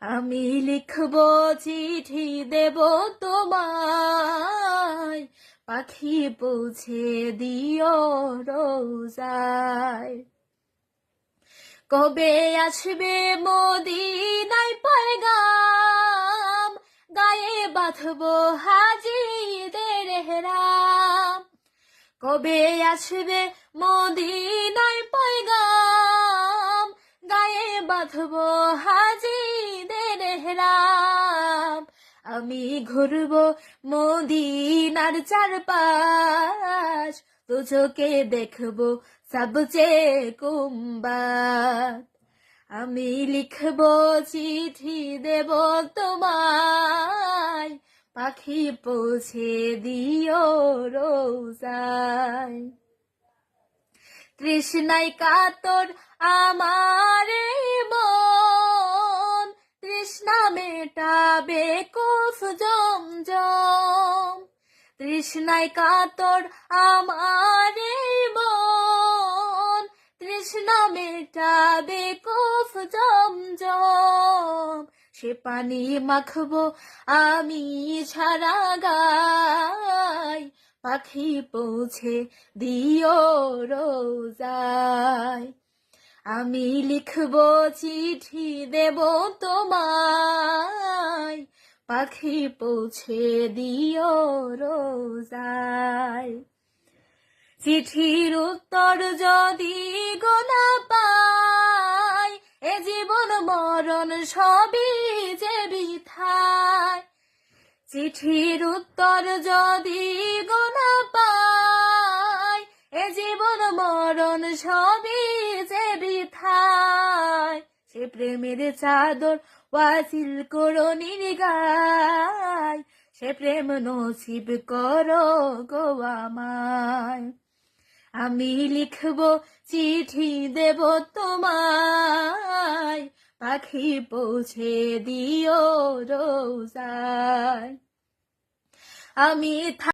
আমি লিখব চিঠি দেব তোমায়। পাখি পৌঁছে দিও রোজায়। কবে আসবে মদিনায় পয়গাম? গায়ে বাঁধব হাজিদের হেরাম। কবে আসবে মদিনায় পয়গাম? গায়ে বাঁধব হাজিদের হেরাম আমি ঘুরব মদিনার চারপাশ। দুচোকে দেখব সবচেয়ে কুম্বার আমি লিখব চিঠি দেব তোমায়। পাখি পৌঁছে দিও রোজায়। তৃষ্ণায় কাতর আমার মন। তৃষ্ণা মেটাবে কুফ জমজম। তৃষ্ণায় কাতর আমার মন। তৃষ্ণা মেটাবে কুফ জমজম। সে পানি মাখবো আমি ছাড়া গাই। পাখি পৌঁছে দিও রোজায়। আমি লিখব চিঠি দেব তোমায়। পাখি পৌঁছে দিও রোজায়। চিঠির উত্তর যদি গোনা পাই, এ জীবন মরণ সবই যে বিথায়। চিঠির উত্তর যদি গোনা পাই, এ জীবন মরণ সবই যে সে প্রেমের চাদর ওয়াসিল করো নির্গায়। সে প্রেম নসিব করো গো আমায়। আমি লিখব চিঠি দেব তোমায়। পাখি পৌঁছে দিও রোজায়। আমি